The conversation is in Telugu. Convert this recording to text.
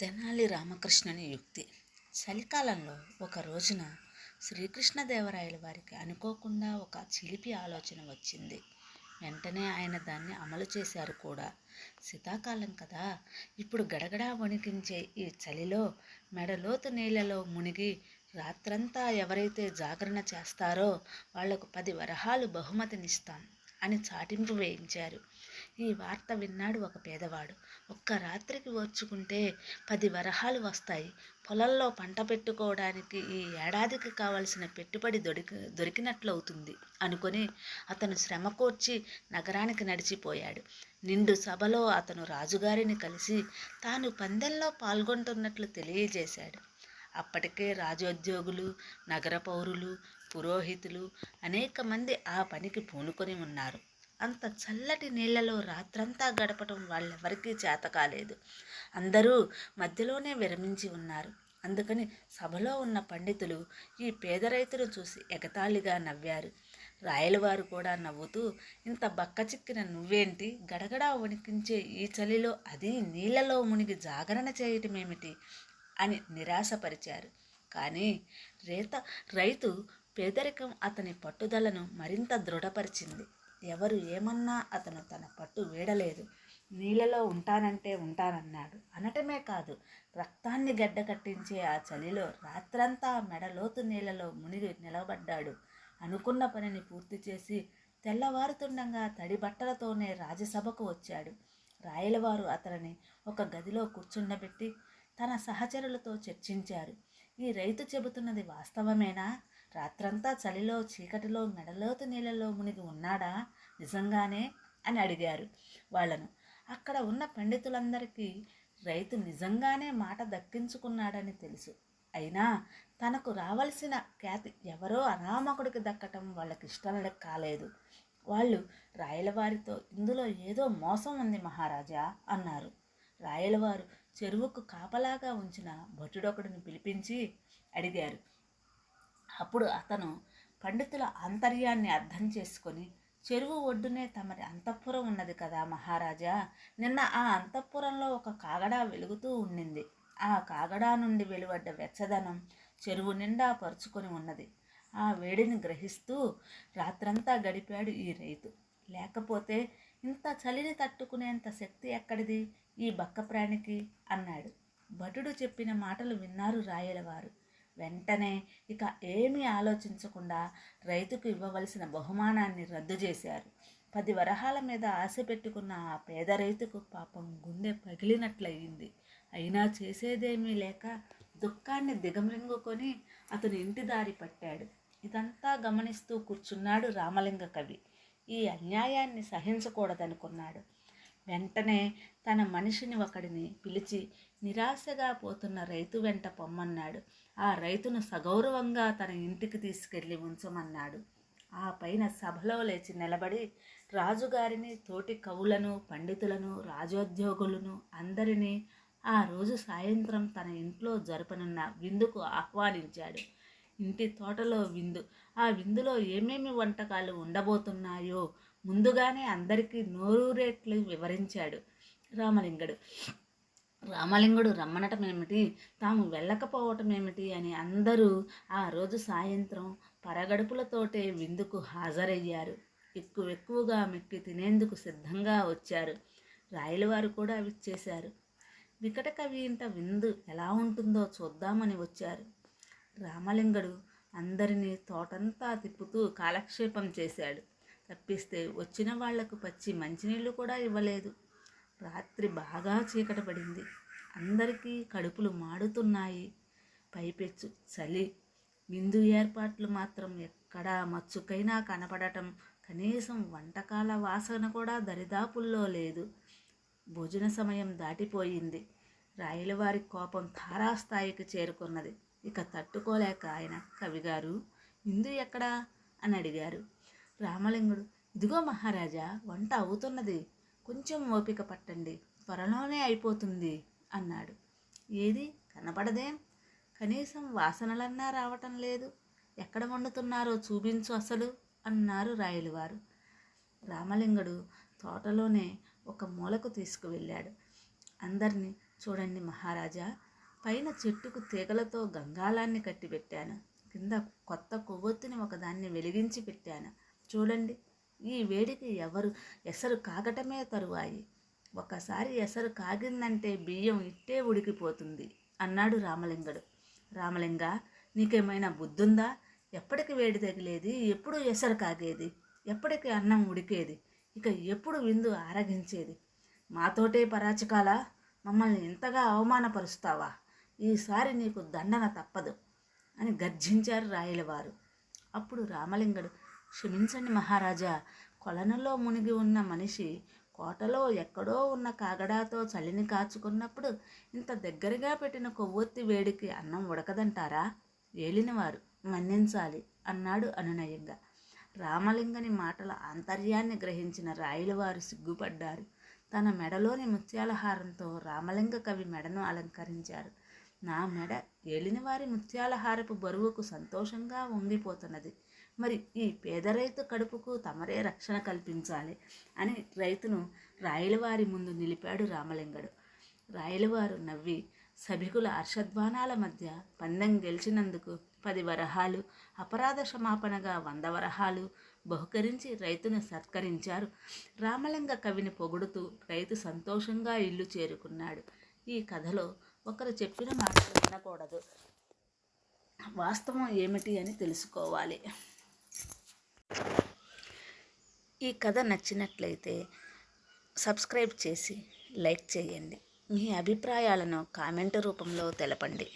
తెనాలి రామకృష్ణుని యుక్తి. చలికాలంలో ఒక రోజున శ్రీకృష్ణదేవరాయల వారికి అనుకోకుండా ఒక చిలిపి ఆలోచన వచ్చింది. వెంటనే ఆయన దాన్ని అమలు చేశారు కూడా. శీతాకాలం కదా. ఇప్పుడు గడగడా వణికించే ఈ చలిలో మెడలోతు నీళ్ళలో మునిగి రాత్రంతా ఎవరైతే జాగరణ చేస్తారో వాళ్ళకు పది వరహాలు బహుమతినిస్తాం. అని చాటింపు వేయించారు. ఈ వార్త విన్నాడు ఒక పేదవాడు. ఒక్క రాత్రికి ఓర్చుకుంటే పది వరహాలు వస్తాయి. పొలంలో పంట పెట్టుకోవడానికి ఈ ఏడాదికి కావలసిన పెట్టుబడి దొరికి దొరికినట్లవుతుంది అనుకొని అతను శ్రమ కోర్చి నగరానికి నడిచిపోయాడు. నిండు సభలో అతను రాజుగారిని కలిసి తాను పందెంలో పాల్గొంటున్నట్లు తెలియజేశాడు. అప్పటికే రాజోద్యోగులు నగర పౌరులు పురోహితులు అనేక మంది ఆ పనికి పూనుకొని ఉన్నారు. అంత చల్లటి నీళ్ళలో రాత్రంతా గడపటం వాళ్ళెవరికీ చేత కాలేదు. అందరూ మధ్యలోనే విరమించి ఉన్నారు. అందుకని సభలో ఉన్న పండితులు ఈ పేద రైతును చూసి ఎగతాళిగా నవ్వారు. రాయలవారు కూడా నవ్వుతూ ఇంత బక్క చిక్కిన నువ్వేంటి? గడగడా వణికించే ఈ చలిలో అది నీళ్ళలో మునిగి జాగరణ చేయటమేమిటి? అని నిరాశపరిచారు. కానీ రేత రైతు పేదరికం అతని పట్టుదలను మరింత దృఢపరిచింది. ఎవరు ఏమన్నా అతను తన పట్టు వీడలేదు. నీళ్ళలో ఉంటానంటే ఉంటానన్నాడు. అనటమే కాదు రక్తాన్ని గడ్డకట్టించే ఆ చలిలో రాత్రంతా మెడలోతు నీళ్ళలో మునిగి నిలబడ్డాడు. అనుకున్న పనిని పూర్తి చేసి తెల్లవారుతుండగా తడి బట్టలతోనే రాజసభకు వచ్చాడు. రాయలవారు అతనిని ఒక గదిలో కూర్చుండబెట్టి తన సహచరులతో చర్చించారు. ఈ రైతు చెబుతున్నది వాస్తవమేనా? రాత్రంతా చలిలో చీకటిలో మెడలోతు నీళ్ళలో మునిగి ఉన్నాడా? నిజంగానే? అని అడిగారు. వాళ్ళను అక్కడ ఉన్న పండితులందరికీ రైతు నిజంగానే మాట దక్కించుకున్నాడని తెలుసు. అయినా తనకు రావలసిన ఖ్యాతి ఎవరో అనామకుడికి దక్కటం వాళ్ళకి ఇష్టం కాలేదు. వాళ్ళు రాయలవారితో ఇందులో ఏదో మోసం ఉంది మహారాజా అన్నారు. రాయలవారు చెరువుకు కాపలాగా ఉంచిన భటుడొకడిని పిలిపించి అడిగారు. అప్పుడు అతను పండితుల ఆంతర్యాన్ని అర్థం చేసుకొని చెరువు ఒడ్డునే తమరి అంతఃపురం ఉన్నది కదా మహారాజా. నిన్న ఆ అంతఃపురంలో ఒక కాగడా వెలుగుతూ ఉండింది. ఆ కాగడా నుండి వెలువడ్డ వెచ్చదనం చెరువు నిండా పరుచుకొని ఉన్నది. ఆ వేడిని గ్రహిస్తూ రాత్రంతా గడిపాడు ఈ రైతు. లేకపోతే ఇంత చలిని తట్టుకునేంత శక్తి ఎక్కడిది? ఈ బక్క ప్రాణికి అన్నాడు. భటుడు చెప్పిన మాటలు విన్నారు రాయలవారు. వెంటనే ఇక ఏమీ ఆలోచించకుండా రైతుకు ఇవ్వవలసిన బహుమానాన్ని రద్దు చేశారు. పది వరహాల మీద ఆశ పెట్టుకున్న ఆ పేద రైతుకు పాపం గుండె పగిలినట్లయింది. అయినా చేసేదేమీ లేక దుఃఖాన్ని దిగమరింగుకొని అతను ఇంటి దారి పట్టాడు. ఇదంతా గమనిస్తూ కూర్చున్నాడు రామలింగ కవి. ఈ అన్యాయాన్ని సహించకూడదనుకున్నాడు. వెంటనే తన మనిషిని ఒకడిని పిలిచి నిరాశగా పోతున్న రైతు వెంట పొమ్మన్నాడు. ఆ రైతును సగౌరవంగా తన ఇంటికి తీసుకెళ్ళి ఉంచమన్నాడు. ఆ పైన సభలో లేచి నిలబడి రాజుగారిని తోటి కవులను పండితులను రాజోద్యోగులను అందరినీ ఆ రోజు సాయంత్రం తన ఇంట్లో జరపనున్న విందుకు ఆహ్వానించాడు. ఇంటి తోటలో విందు. ఆ విందులో ఏమేమి వంటకాలు ఉండబోతున్నాయో ముందుగానే అందరికీ నోరూరేట్లు వివరించాడు రామలింగడు. రామలింగుడు రమ్మనటం ఏమిటి? తాము వెళ్ళకపోవటం ఏమిటి అని అందరూ ఆ రోజు సాయంత్రం పరగడుపులతోటే విందుకు హాజరయ్యారు. ఎక్కువ ఎక్కువగా మెక్కి తినేందుకు సిద్ధంగా వచ్చారు. రాయలవారు కూడా విచ్చేశారు. వికట కవి ఇంట విందు ఎలా ఉంటుందో చూద్దామని వచ్చారు. రామలింగడు అందరినీ తోటంతా తిప్పుతూ కాలక్షేపం చేశాడు. తప్పిస్తే వచ్చిన వాళ్ళకు పచ్చి మంచినీళ్ళు కూడా ఇవ్వలేదు. రాత్రి బాగా చీకట పడింది. అందరికీ కడుపులు మాడుతున్నాయి. పైపెచ్చు చలి. విందు ఏర్పాట్లు మాత్రం ఎక్కడా మచ్చుకైనా కనపడటం కనీసం వంటకాల వాసన కూడా దరిదాపుల్లో లేదు. భోజన సమయం దాటిపోయింది. రాయలవారి కోపం తారాస్థాయికి చేరుకున్నది. ఇక తట్టుకోలేక ఆయన కవిగారు విందు ఎక్కడా? అని అడిగారు. రామలింగుడు ఇదిగో మహారాజా వంట అవుతున్నది. కొంచెం ఓపిక పట్టండి. త్వరలోనే అయిపోతుంది అన్నాడు. ఏది? కనపడదేం. కనీసం వాసనలన్నా రావటం లేదు. ఎక్కడ వండుతున్నారో చూపించు అసలు అన్నారు రాయలవారు. రామలింగుడు తోటలోనే ఒక మూలకు తీసుకువెళ్ళాడు. అందరినీ చూడండి మహారాజా పైన చెట్టుకు తీగలతో గంగాళాన్ని కట్టిపెట్టాను. కింద కొత్త కొవ్వొత్తిని ఒకదాన్ని వెలిగించి పెట్టాను. చూడండి. ఈ వేడికి ఎవరు ఎసరు కాగటమే తరువాయి. ఒకసారి ఎసరు కాగిందంటే బియ్యం ఇట్టే ఉడికిపోతుంది అన్నాడు రామలింగడు. రామలింగ నీకేమైనా బుద్ధుందా? ఎప్పటికి వేడి తగిలేది? ఎప్పుడు ఎసరు కాగేది? ఎప్పటికి అన్నం ఉడికేది? ఇక ఎప్పుడు విందు ఆరగించేది? మాతోటే పరాచకాల? మమ్మల్ని ఇంతగా అవమానపరుస్తావా? ఈసారి నీకు దండన తప్పదు అని గర్జించారు రాయలవారు. అప్పుడు రామలింగడు క్షమించండి మహారాజా. కొలనులో మునిగి ఉన్న మనిషి కోటలో ఎక్కడో ఉన్న కాగడాతో చలిని కాచుకున్నప్పుడు ఇంత దగ్గరగా పెట్టిన కొవ్వొత్తి వేడికి అన్నం ఉడకదంటారా? ఏలినవారు మన్నించాలి అన్నాడు అనునయంగా. రామలింగని మాటల ఆంతర్యాన్ని గ్రహించిన రాయలవారు సిగ్గుపడ్డారు. తన మెడలోని ముత్యాల హారంతో రామలింగ కవి మెడను అలంకరించారు. నా మెడ ఏలినవారి ముత్యాల హారపు బరువుకు సంతోషంగా వంగిపోతున్నది. మరి ఈ పేద రైతు కడుపుకు తమరే రక్షణ కల్పించాలి అని రైతును రాయలవారి ముందు నిలిపాడు రామలింగడు. రాయలవారు నవ్వి సభికుల హర్షధ్వానాల మధ్య పందెం గెలిచినందుకు పది వరహాలు అపరాధ క్షమాపణగా వంద వరహాలు బహుకరించి రైతును సత్కరించారు. రామలింగ కవిని పొగుడుతూ రైతు సంతోషంగా ఇల్లు చేరుకున్నాడు. ఈ కథలో ఒకరు చెప్పిన మాటలు వినకూడదు. వాస్తవం ఏమిటి అని తెలుసుకోవాలి. ఈ కథ నచ్చినట్లయితే సబ్స్క్రైబ్ చేసి లైక్ చేయండి. మీ అభిప్రాయాలను కామెంట్ రూపంలో తెలపండి.